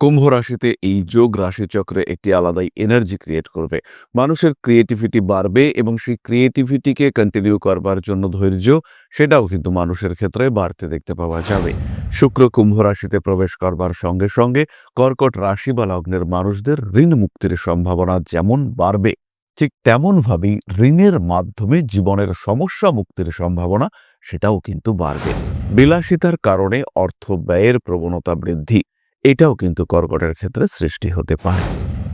কুম্ভ রাশিতে এই যোগ রাশিচক্রে একটি আলাদাই এনার্জি ক্রিয়েট করবে। মানুষের ক্রিয়েটিভিটি বাড়বে এবং সেই ক্রিয়েটিভিটিকে কন্টিনিউ করবার জন্য ধৈর্য, সেটাও কিন্তু মানুষের ক্ষেত্রে বাড়তে দেখতে পাওয়া যাবে। শুক্র কুম্ভ রাশিতে প্রবেশ করবার সঙ্গে সঙ্গে কর্কট রাশি বা লগ্নের মানুষদের ঋণ মুক্তির সম্ভাবনা যেমন বাড়বে, ঠিক তেমনভাবেই ঋণের মাধ্যমে জীবনের সমস্যা মুক্তির সম্ভাবনা সেটাও কিন্তু বাড়বে। বিলাসিতার কারণে অর্থ ব্যয়ের প্রবণতা বৃদ্ধি এটাও কিন্তু কর্কটের ক্ষেত্রে সৃষ্টি হতে পারে।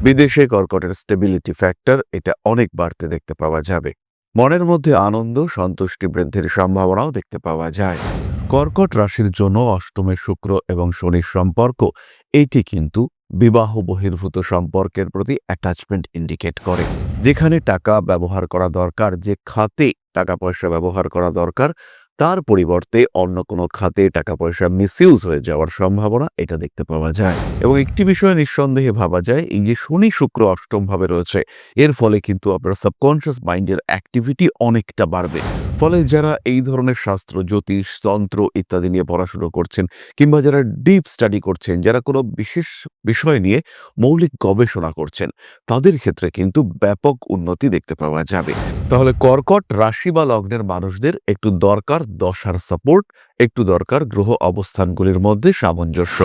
বিদেশে কর্কটের স্টেবিলিটি ফ্যাক্টর এটা অনেক বাড়তে দেখতে পাওয়া যাবে। মনের মধ্যে আনন্দ, সন্তুষ্টি বৃদ্ধির সম্ভাবনাও দেখতে পাওয়া যায়। কর্কট রাশির জন্য অষ্টমে শুক্র এবং শনির সম্পর্ক, এটি কিন্তু বিবাহ বহির্ভূত সম্পর্কের প্রতি অ্যাটাচমেন্ট ইন্ডিকেট করে। যেখানে টাকা ব্যবহার করা দরকার, যে খাতে টাকা পয়সা ব্যবহার করা দরকার তার পরিবর্তে অন্য কোনো খাতে টাকা পয়সা মিসইউজ হয়ে যাওয়ার সম্ভাবনা এটা দেখতে পাওয়া যায়। এবং একটি বিষয়ে নিঃসন্দেহে ভাবা যায়, এই যে শনি শুক্র অষ্টম ভাবে রয়েছে, এর ফলে কিন্তু আপনার সাবকনশিয়াস মাইন্ডের অ্যাক্টিভিটি অনেকটা বাড়বে। ফলে যারা এই ধরনের শাস্ত্র, জ্যোতিষ, তন্ত্র ইত্যাদি নিয়ে পড়াশুনো করছেন কিংবা যারা ডিপ স্টাডি করছেন, যারা কোনো বিশেষ বিষয় নিয়ে মৌলিক গবেষণা করছেন, তাদের ক্ষেত্রে কিন্তু ব্যাপক উন্নতি দেখতে পাওয়া যাবে। তাহলে কর্কট রাশি বা লগ্নের মানুষদের একটু দরকার দশার সাপোর্ট একটু দরকার গ্রহ অবস্থানগুলির মধ্যে সামঞ্জস্য।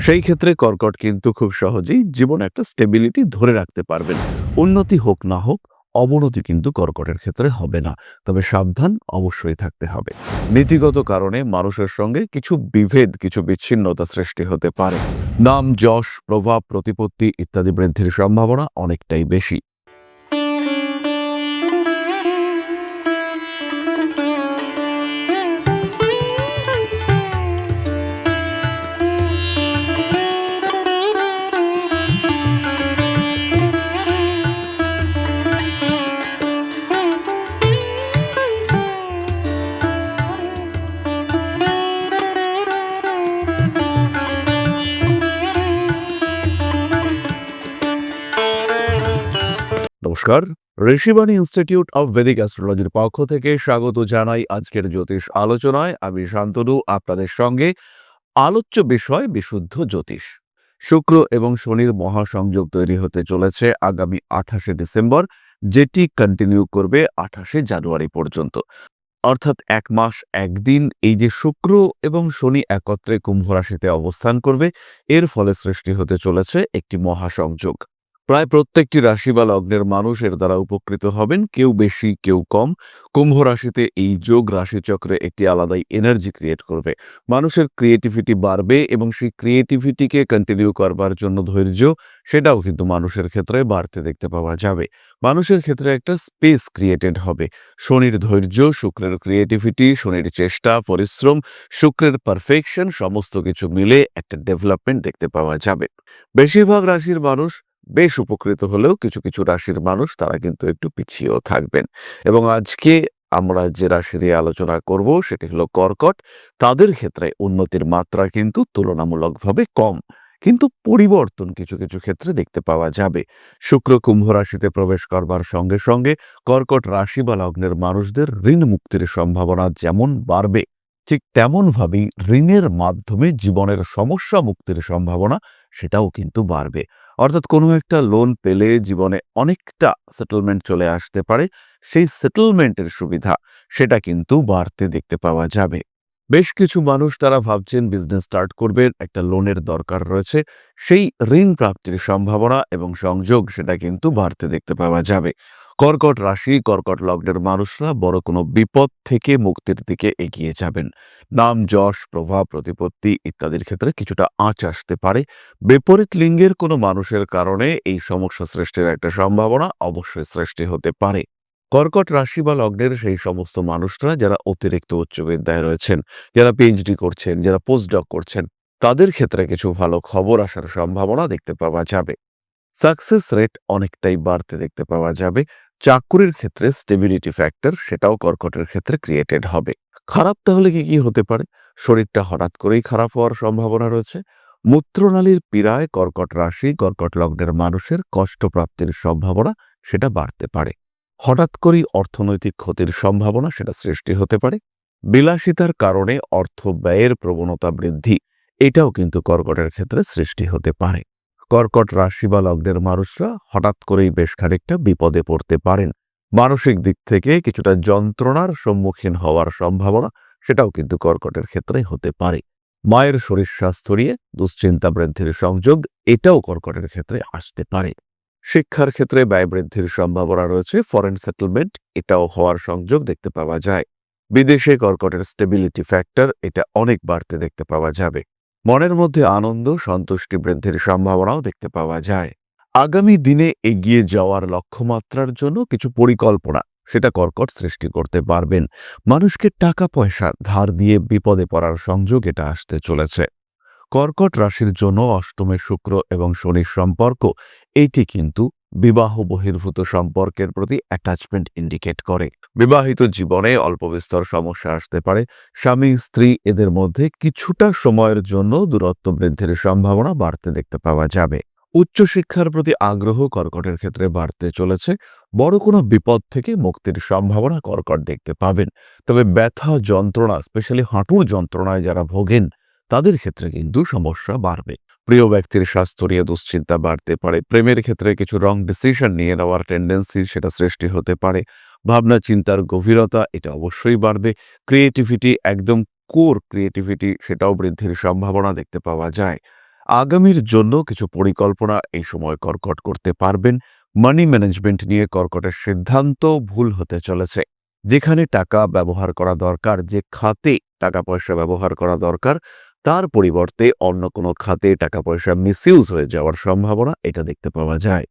সেই ক্ষেত্রে কর্কট কিন্তু খুব সহজেই জীবনে একটা স্টেবিলিটি ধরে রাখতে পারবেন। উন্নতি হোক না হোক অবনতি কিন্তু কর্কটের ক্ষেত্রে হবে না। তবে সাবধান অবশ্যই থাকতে হবে। নীতিগত কারণে মানুষের সঙ্গে কিছু বিভেদ, কিছু বিচ্ছিন্নতা সৃষ্টি হতে পারে। নাম, যশ, প্রভাব, প্রতিপত্তি ইত্যাদি বৃদ্ধির সম্ভাবনা অনেকটাই বেশি। নমস্কার। ঋষিবাণী ইনস্টিটিউট অব ভেদিক অ্যাস্ট্রোলজির পক্ষ থেকে স্বাগত জানাই আজকের জ্যোতিষ আলোচনায়। আমি শান্তনু, আপনাদের সঙ্গে আলোচ্য বিষয় বিশুদ্ধ জ্যোতিষ। শুক্র এবং শনির মহাসংযোগ তৈরি হতে চলেছে আগামী আঠাশে ডিসেম্বর, যেটি কন্টিনিউ করবে আঠাশে জানুয়ারি পর্যন্ত। অর্থাৎ এক মাস একদিন এই যে শুক্র এবং শনি একত্রে কুম্ভ রাশিতে অবস্থান করবে, এর ফলে সৃষ্টি হতে চলেছে একটি মহাসংযোগ। প্রায় প্রত্যেকটি রাশি বা লগ্নের মানুষ এর দ্বারা উপকৃত হবেন, কেউ বেশি, কেউ কম। কুম্ভ রাশিতে এই যোগ রাশিচক্রে একটি আলাদাই এনার্জি ক্রিয়েট করবে। মানুষের ক্রিয়েটিভিটি বাড়বে এবং সেই ক্রিয়েটিভিটিকে কন্টিনিউ করবার জন্য ধৈর্য, সেটাও কিন্তু মানুষের ক্ষেত্রে বাড়তে দেখতে পাওয়া যাবে। মানুষের ক্ষেত্রে একটা স্পেস ক্রিয়েটেড হবে। শনির ধৈর্য, শুক্রের ক্রিয়েটিভিটি শনির চেষ্টা, পরিশ্রম, শুক্রের পারফেকশন সমস্ত কিছু মিলে একটা ডেভেলপমেন্ট দেখতে পাওয়া যাবে। বেশিরভাগ রাশির মানুষ বেশ উপকৃত হলেও কিছু কিছু রাশির মানুষ তারা কিন্তু একটু পিছিয়েও থাকবেন। এবং আজকে আমরা যে রাশি নিয়ে আলোচনা করব সেটি হলো কর্কট। তাদের ক্ষেত্রে উন্নতির মাত্রা কিন্তু তুলনামূলকভাবে কম। কিন্তু পরিবর্তন কিছু কিছু ক্ষেত্রে দেখতে পাওয়া যাবে। শুক্র কুম্ভ রাশিতে প্রবেশ করবার সঙ্গে সঙ্গে কর্কট রাশি বা লগ্নের মানুষদের ঋণ মুক্তির সম্ভাবনা যেমন বাড়বে, ঠিক তেমনভাবেই ঋণের মাধ্যমে জীবনের সমস্যা মুক্তির সম্ভাবনা সেটাও কিন্তু বাড়বে। অর্থাৎ কোনো একটা লোন পেলে জীবনে অনেকটা সেটেলমেন্ট চলে আসতে পারে, সেই সেটেলমেন্টের সুবিধা সেটা কিন্তু বাড়তে দেখতে পাওয়া যাবে। বেশ কিছু মানুষ তারা ভাবছেন বিজনেস স্টার্ট করবেন একটা লোনের দরকার রয়েছে, সেই ঋণ প্রাপ্তির সম্ভাবনা এবং সংযোগ সেটা কিন্তু বাড়তে দেখতে পাওয়া যাবে। কর্কট রাশি, কর্কট লগ্নের মানুষরা বড় কোনো বিপদ থেকে মুক্তির দিকে এগিয়ে যাবেন। নাম, যশ, প্রভাব, প্রতিপত্তি ইত্যাদির ক্ষেত্রে কিছুটা আঁচ আসতে পারে। বিপরীত লিঙ্গের কোনো মানুষের কারণে এই সমস্যা সৃষ্টির একটা সম্ভাবনা অবশ্যই সৃষ্টি হতে পারে। কর্কট রাশি বা লগ্নের সেই সমস্ত মানুষরা যারা অতিরিক্ত উচ্চ বিদ্যায় রয়েছেন, যারা পিএইচডি করছেন, যারা পোস্টডক করছেন, তাদের ক্ষেত্রে কিছু ভালো খবর আসার সম্ভাবনা দেখতে পাওয়া যাবে। সাকসেস রেট অনেকটাই বাড়তে দেখতে পাওয়া যাবে। চাকুরির ক্ষেত্রে স্টেবিলিটি ফ্যাক্টর সেটাও কর্কটের ক্ষেত্রে ক্রিয়েটেড হবে। খারাপ তাহলে কি কি হতে পারে? শরীরটা হঠাৎ করেই খারাপ হওয়ার সম্ভাবনা রয়েছে। মূত্রনালীর পীড়ায় কর্কট রাশি, কর্কট লগ্নের মানুষের কষ্টপ্রাপ্তির সম্ভাবনা সেটা বাড়তে পারে। হঠাৎ করেই অর্থনৈতিক ক্ষতির সম্ভাবনা সেটা সৃষ্টি হতে পারে। বিলাসিতার কারণে অর্থ ব্যয়ের প্রবণতা বৃদ্ধি, এটাও কিন্তু কর্কটের ক্ষেত্রে সৃষ্টি হতে পারে। কর্কট রাশি বা লগ্নের মানুষরা হঠাৎ করেই বেশ খানিকটা বিপদে পড়তে পারেন। মানসিক দিক থেকে কিছুটা যন্ত্রণার সম্মুখীন হওয়ার সম্ভাবনা সেটাও কিন্তু কর্কটের ক্ষেত্রে হতে পারে। মায়ের শরীর স্বাস্থ্য নিয়ে দুশ্চিন্তা বৃদ্ধির সংযোগ এটাও কর্কটের ক্ষেত্রে আসতে পারে। শিক্ষার ক্ষেত্রে ব্যয় বৃদ্ধির সম্ভাবনা রয়েছে ফরেন সেটেলমেন্ট এটাও হওয়ার সংযোগ দেখতে পাওয়া যায়। বিদেশে কর্কটের স্টেবিলিটি ফ্যাক্টর এটা অনেক বাড়তে দেখতে পাওয়া যাবে। মনের মধ্যে আনন্দ, সন্তুষ্টি বৃদ্ধির সম্ভাবনাও দেখতে পাওয়া যায়। আগামী দিনে এগিয়ে যাওয়ার লক্ষ্যমাত্রার জন্য কিছু পরিকল্পনা, সেটা কর্কট সৃষ্টি করতে পারবেন। মানুষকে টাকা পয়সা ধার দিয়ে বিপদে পড়ার সংযোগ এটা আসতে চলেছে। কর্কট রাশির জন্য অষ্টমে শুক্র এবং শনির সম্পর্ক এইটি কিন্তু বিবাহ বহির্ভূত সম্পর্কের প্রতি অ্যাটাচমেন্ট ইন্ডিকেট করে। বিবাহিত জীবনে অল্প বিস্তর সমস্যা আসতে পারে। স্বামী, স্ত্রী এদের মধ্যে কিছুটা সময়ের জন্য দূরত্ব বৃদ্ধির সম্ভাবনা বাড়তে দেখতে পাওয়া যাবে। উচ্চশিক্ষার প্রতি আগ্রহ কর্কটের ক্ষেত্রে বাড়তে চলেছে। বড় কোনো বিপদ থেকে মুক্তির সম্ভাবনা কর্কট দেখতে পাবেন। তবে ব্যথা যন্ত্রণা স্পেশালি হাঁটুর যন্ত্রণায় যারা ভোগেন, তাদের ক্ষেত্রে কিন্তু সমস্যা বাড়বে। প্রিয় ব্যক্তির স্বাস্থ্য নিয়ে দুশ্চিন্তা বাড়তে পারে। প্রেমের ক্ষেত্রে কিছু রং ডিসিশন নিয়ে নেওয়ার টেন্ডেন্সি সেটা সৃষ্টি হতে পারে। ভাবনা, চিন্তার গভীরতা, এটা অবশ্যই বাড়বে। ক্রিয়েটিভিটি একদম কোর ক্রিয়েটিভিটি সেটাও বৃদ্ধির সম্ভাবনা দেখতে পাওয়া যায়। আগামীর জন্য কিছু পরিকল্পনা এই সময় কর্কট করতে পারবেন। মানি ম্যানেজমেন্ট নিয়ে কর্কটের সিদ্ধান্ত ভুল হতে চলেছে। যেখানে টাকা ব্যবহার করা দরকার, যে খাতে টাকা পয়সা ব্যবহার করা দরকার তার পরিবর্তে অন্য কোনো খাতে টাকা পয়সা মিসইউজ হয়ে যাওয়ার সম্ভাবনা এটা দেখতে পাওয়া যায়।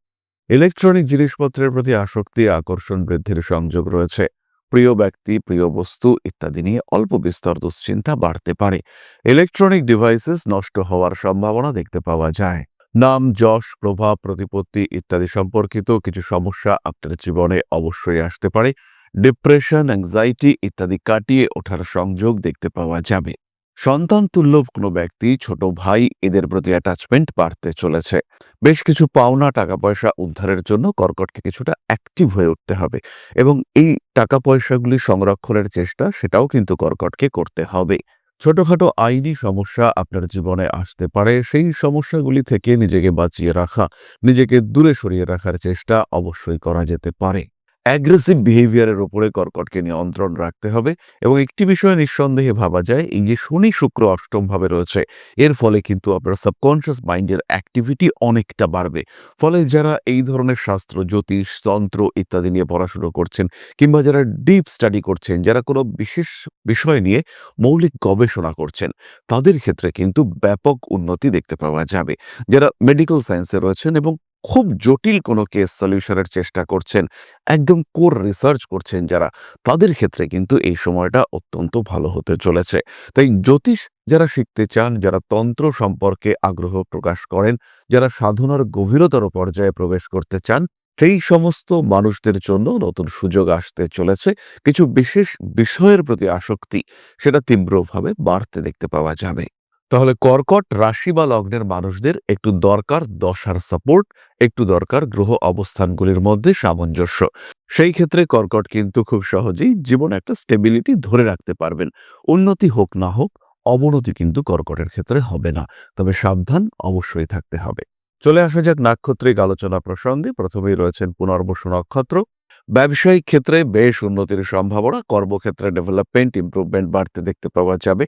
ইলেকট্রনিক জিনিসপত্রের প্রতি আসক্তি, আকর্ষণ বৃদ্ধির সংযোগ রয়েছে। প্রিয় ব্যক্তি, প্রিয় বস্তু ইত্যাদি নিয়ে অল্প বিস্তর দুশ্চিন্তা বাড়তে পারে। ইলেকট্রনিক ডিভাইসেস নষ্ট হওয়ার সম্ভাবনা দেখতে পাওয়া যায়। নাম, যশ, প্রভাব, প্রতিপত্তি ইত্যাদি সম্পর্কিত কিছু সমস্যা আপনার জীবনে অবশ্যই আসতে পারে। ডিপ্রেশন অ্যাংজাইটি ইত্যাদি কাটিয়ে ওঠার সংযোগ দেখতে পাওয়া যাবে। সন্তান তুল্য কোনো ব্যক্তি, ছোট ভাই এদের প্রতি অ্যাটাচমেন্ট বাড়তে চলেছে। বেশ কিছু পাওনা টাকা পয়সা উদ্ধারের জন্য কর্কটকে কিছুটা অ্যাক্টিভ হয়ে উঠতে হবে এবং এই টাকা পয়সাগুলি সংরক্ষণের চেষ্টা সেটাও কিন্তু কর্কটকে করতে হবে। ছোটখাটো আইনি সমস্যা আপনার জীবনে আসতে পারে, সেই সমস্যাগুলি থেকে নিজেকে বাঁচিয়ে রাখা, নিজেকে দূরে সরিয়ে রাখার চেষ্টা অবশ্যই করা যেতে পারে। অ্যাগ্রেসিভ বিহেভিয়ারের ওপরে কর্কটকে নিয়ন্ত্রণ রাখতে হবে এবং একটি বিষয়ে নিঃসন্দেহে ভাবা যায়, এই যে শনি শুক্র অষ্টম ভাবে রয়েছে, এর ফলে কিন্তু আপনার সাবকনশিয়াস মাইন্ডের অ্যাক্টিভিটি অনেকটা বাড়বে। ফলে যারা এই ধরনের শাস্ত্র, জ্যোতিষ, তন্ত্র ইত্যাদি নিয়ে পড়াশুনো করছেন কিংবা যারা ডিপ স্টাডি করছেন, যারা কোনো বিশেষ বিষয় নিয়ে মৌলিক গবেষণা করছেন, তাদের ক্ষেত্রে কিন্তু ব্যাপক উন্নতি দেখতে পাওয়া যাবে। যারা মেডিকেল সায়েন্সে রয়েছেন এবং খুব জটিল কোনো কেস সলিউশনের চেষ্টা করছেন, একদম কোর রিসার্চ করছেন যারা, তাদের ক্ষেত্রে কিন্তু এই সময়টা অত্যন্ত ভালো হতে চলেছে। তাই জ্যোতিষ যারা শিখতে চান, যারা তন্ত্র সম্পর্কে আগ্রহ প্রকাশ করেন, যারা সাধনার গভীরতর পর্যায়ে প্রবেশ করতে চান, সেই সমস্ত মানুষদের জন্য নতুন সুযোগ আসতে চলেছে। কিছু বিশেষ বিষয়ের প্রতি আসক্তি, সেটা তীব্রভাবে বাড়তে দেখতে পাওয়া যাবে। তাহলে কর্কট রাশি বা লগ্নের মানুষদের একটু দরকার দশার সাপোর্ট একটু দরকার গ্রহ অবস্থানগুলির মধ্যে সামঞ্জস্য। সেই ক্ষেত্রে কর্কট কিন্তু খুব সহজেই জীবন একটা স্টেবিলিটি ধরে রাখতে পারবেন। উন্নতি হোক না হোক, অবনতি কিন্তু কর্কটের ক্ষেত্রে হবে না। তবে সাবধান অবশ্যই থাকতে হবে। চলে আসা যাক নাক্ষত্রিক আলোচনা প্রসঙ্গে। প্রথমেই রয়েছেন পুনর্বসু নক্ষত্র। ব্যবসায়িক ক্ষেত্রে বেশ উন্নতির সম্ভাবনা, কর্মক্ষেত্রে ডেভেলপমেন্ট ইম্প্রুভমেন্ট বাড়তে দেখতে পাওয়া যাবে।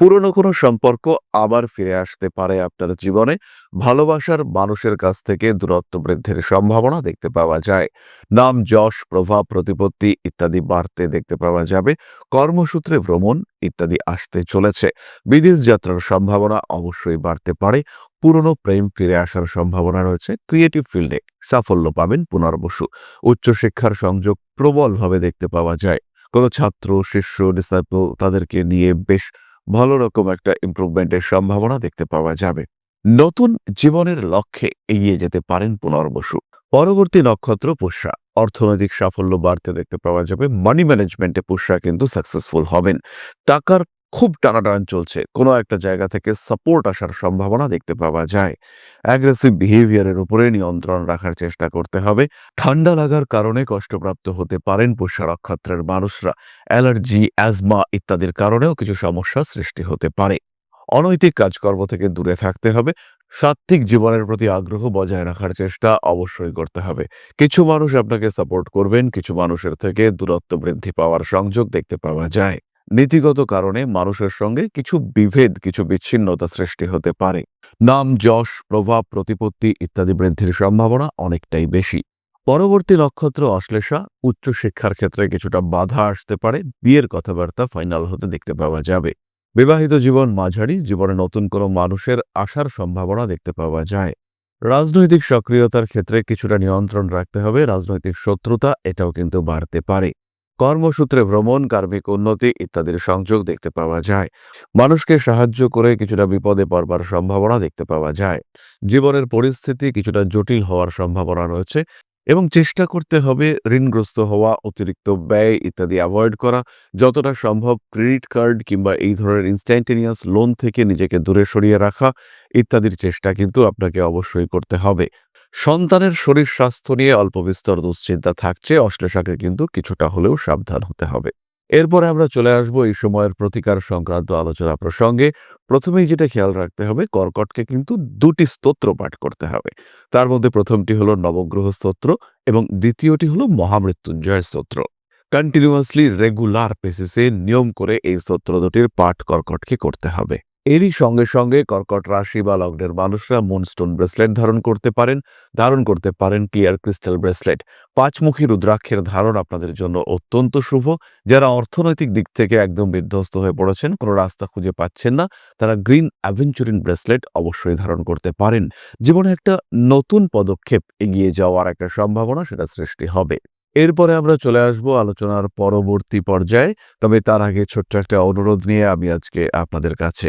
পুরনো কোনো সম্পর্ক আবার ফিরে আসতে পারে আপনার জীবনে। ভালোবাসার মানুষের কাছ থেকে দূরত্ব বৃদ্ধির সম্ভাবনা দেখতে পাওয়া যায়। নাম, যশ, প্রভাব, প্রতিপত্তি ইত্যাদি বাড়তে দেখতে পাওয়া যাবে। কর্মসূত্রে ভ্রমণ ইত্যাদি আসতে চলেছে। বিদেশ যাত্রার সম্ভাবনা অবশ্যই বাড়তে পারে। পুরনো প্রেম ফিরে আসার সম্ভাবনা রয়েছে। ক্রিয়েটিভ ফিল্ডে সাফল্য পাবেন পুনর্বসু। উচ্চশিক্ষার সংযোগ প্রবলভাবে দেখতে পাওয়া যায়। কোনো ছাত্র, শিষ্য ডিসাইপল তাদেরকে নিয়ে বেশ ভালো রকম একটা ইমপ্রুভমেন্টের সম্ভাবনা দেখতে পাওয়া যাবে। নতুন জীবনের লক্ষ্যে এগিয়ে যেতে পারেন পুনর্বসু। পরবর্তী নক্ষত্র পুষ্যা। অর্থনৈতিক সাফল্য বাড়তে দেখতে পাওয়া যাবে। মানি ম্যানেজমেন্টে পুষ্যা কিন্তু সাকসেসফুল হবেন। টাকার খুব টানাটান চলছে। কোনো একটা জায়গা থেকে সাপোর্ট আসার সম্ভাবনা দেখতে পাওয়া যায়। অ্যাগ্রেসিভ বিহেভিয়ারের উপরে নিয়ন্ত্রণ রাখার চেষ্টা করতে হবে। ঠান্ডা লাগার কারণে কষ্টপ্রাপ্ত হতে পারেন পুষ্যা নক্ষত্রের মানুষরা। অ্যালার্জি অ্যাজমা ইত্যাদির কারণেও কিছু সমস্যা সৃষ্টি হতে পারে। অনৈতিক কাজকর্ম থেকে দূরে থাকতে হবে। সাত্ত্বিক জীবনের প্রতি আগ্রহ বজায় রাখার চেষ্টা অবশ্যই করতে হবে। কিছু মানুষ আপনাকে সাপোর্ট করবেন, কিছু মানুষের থেকে দূরত্ব বৃদ্ধি পাওয়ার সংযোগ দেখতে পাওয়া যায়। নীতিগত কারণে মানুষের সঙ্গে কিছু বিভেদ, কিছু বিচ্ছিন্নতা সৃষ্টি হতে পারে। নাম, যশ, প্রভাব, প্রতিপত্তি ইত্যাদি বৃদ্ধির সম্ভাবনা অনেকটাই বেশি। পরবর্তী নক্ষত্র অশ্লেষা, উচ্চশিক্ষার ক্ষেত্রে কিছুটা বাধা আসতে পারে। বিয়ের কথাবার্তা ফাইনাল হতে দেখতে পাওয়া যাবে। বিবাহিত জীবন মাঝারি, জীবনে নতুন কোনো মানুষের আসার সম্ভাবনা দেখতে পাওয়া যায়। রাজনৈতিক সক্রিয়তার ক্ষেত্রে কিছুটা নিয়ন্ত্রণ রাখতে হবে, রাজনৈতিক শত্রুতা এটাও কিন্তু বাড়তে পারে। কর্মসূত্রে ভ্রমণ, কার্মিক উন্নতি ইত্যাদির সংযোগ দেখতে পাওয়া যায়। মানুষকে সাহায্য করে কিছুটা বিপদে পড়বার সম্ভাবনা দেখতে পাওয়া যায়। জীবনের পরিস্থিতি কিছুটা জটিল হওয়ার সম্ভাবনা রয়েছে। এবং চেষ্টা করতে হবে ঋণগ্রস্ত হওয়া, অতিরিক্ত ব্যয় ইত্যাদি অ্যাভয়েড করা। যতটা সম্ভব ক্রেডিট কার্ড কিংবা এই ধরনের ইনস্ট্যান্টেনিয়াস লোন থেকে নিজেকে দূরে সরিয়ে রাখা ইত্যাদির চেষ্টা কিন্তু আপনাকে অবশ্যই করতে হবে। সন্তানের শরীর স্বাস্থ্য নিয়ে অল্প বিস্তর দুশ্চিন্তা থাকছে অশ্লেষাকে কিন্তু কিছুটা হলেও সাবধান হতে হবে। এরপরে আমরা চলে আসব এই সময়ের প্রতিকার সংক্রান্ত আলোচনা প্রসঙ্গে। প্রথমেই যেটা খেয়াল রাখতে হবে, কর্কটকে কিন্তু দুটি স্তোত্র পাঠ করতে হবে। তার মধ্যে প্রথমটি হলো নবগ্রহ স্তোত্র এবং দ্বিতীয়টি হলো মহামৃত্যুঞ্জয় স্তোত্র। কন্টিনিউয়াসলি রেগুলার বেসিসে নিয়ম করে এই স্তোত্র দুটির পাঠ কর্কটকে করতে হবে। এরই সঙ্গে সঙ্গে কর্কট রাশি বা লগ্নের মানুষরা মুনস্টোন ব্রেসলেট ধারণ করতে পারেন, ধারণ করতে পারেন ক্লিয়ার ক্রিস্টাল ব্রেসলেট পাঁচমুখী রুদ্রাক্ষের ধারণ আপনাদের জন্য অত্যন্ত শুভ। যারা অর্থনৈতিক দিক থেকে একদম বিধ্বস্ত হয়ে পড়েছেন, কোনো রাস্তা খুঁজে পাচ্ছেন না, তারা গ্রিন অ্যাভেঞ্চুরিন ব্রেসলেট অবশ্যই ধারণ করতে পারেন। জীবনে একটা নতুন পদক্ষেপ এগিয়ে যাওয়ার একটা সম্ভাবনা সেটা সৃষ্টি হবে। এরপরে আমরা চলে আসব আলোচনার পরবর্তী পর্যায়ে, তবে তার আগে ছোট্ট একটা অনুরোধ নিয়ে আমি আজকে আপনাদের কাছে।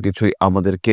কিছুই আমাদেরকে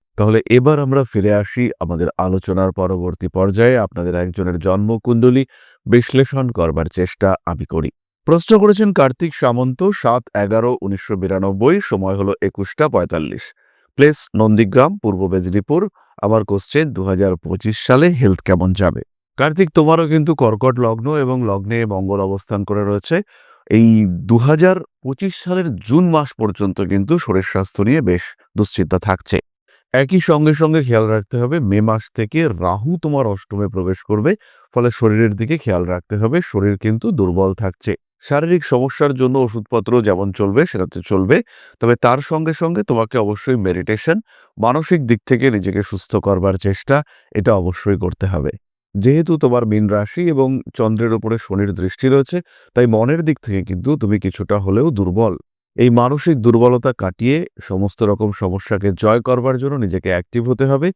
তাহলে এবার আমরা ফিরে আসি আমাদের আলোচনার পরবর্তী পর্যায়ে। আপনাদের একজনের জন্মকুণ্ডলী বিশ্লেষণ করবার চেষ্টা আমি করি। প্রশ্ন করেছেন কার্তিক সামন্ত, সাত এগারো উনিশশো বিরানব্বই, সময় হলো একুশটা পঁয়তাল্লিশ। প্লেস, নন্দীগ্রাম, পূর্ব মেদিনীপুর। আমার কোশ্চেন দু হাজার পঁচিশ সালে হেলথ কেমন যাবে? কার্তিক, তোমারও কিন্তু কর্কট লগ্ন এবং লগ্নে মঙ্গল অবস্থান করে রয়েছে। এই দুহাজার পঁচিশ সালের জুন মাস পর্যন্ত কিন্তু শরীর স্বাস্থ্য নিয়ে বেশ দুশ্চিন্তা থাকছে। একই সঙ্গে সঙ্গে খেয়াল রাখতে হবে, মে মাস থেকে রাহু তোমার অষ্টমে প্রবেশ করবে, ফলে শরীরের দিকে খেয়াল রাখতে হবে, শরীর কিন্তু দুর্বল থাকছে। শারীরিক সমস্যার জন্য ওষুধপত্র যেমন চলবে, সেটাতে চলবে, তবে তার সঙ্গে সঙ্গে তোমাকে অবশ্যই মেডিটেশন, মানসিক দিক থেকে নিজেকে সুস্থ করবার চেষ্টা, এটা অবশ্যই করতে হবে। যেহেতু তোমার মীন রাশি এবং চন্দ্রের উপরে শনির দৃষ্টি রয়েছে, তাই মনের দিক থেকে কিন্তু তুমি কিছুটা হলেও দুর্বল। এই মানসিক দুর্বলতা কাটিয়ে সমস্ত রকম সমস্যাকে জয় করবার জন্য নিজেকে অ্যাক্টিভ হতে হবে।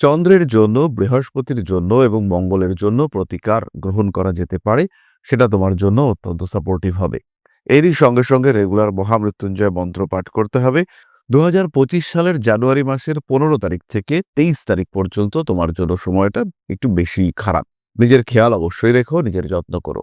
চন্দ্রের জন্য, বৃহস্পতির জন্য এবং মঙ্গলের জন্য প্রতিকার গ্রহণ করা যেতে পারে, সেটা তোমার জন্য অত্যন্ত সাপোর্টিভ হবে। এরই সঙ্গে সঙ্গে রেগুলার মহামৃত্যুঞ্জয় মন্ত্র পাঠ করতে হবে। দু হাজার পঁচিশ সালের জানুয়ারি মাসের পনেরো তারিখ থেকে তেইশ তারিখ পর্যন্ত তোমার জন্য সময়টা একটু বেশি খারাপ। নিজের খেয়াল অবশ্যই রেখো, নিজের যত্ন করো।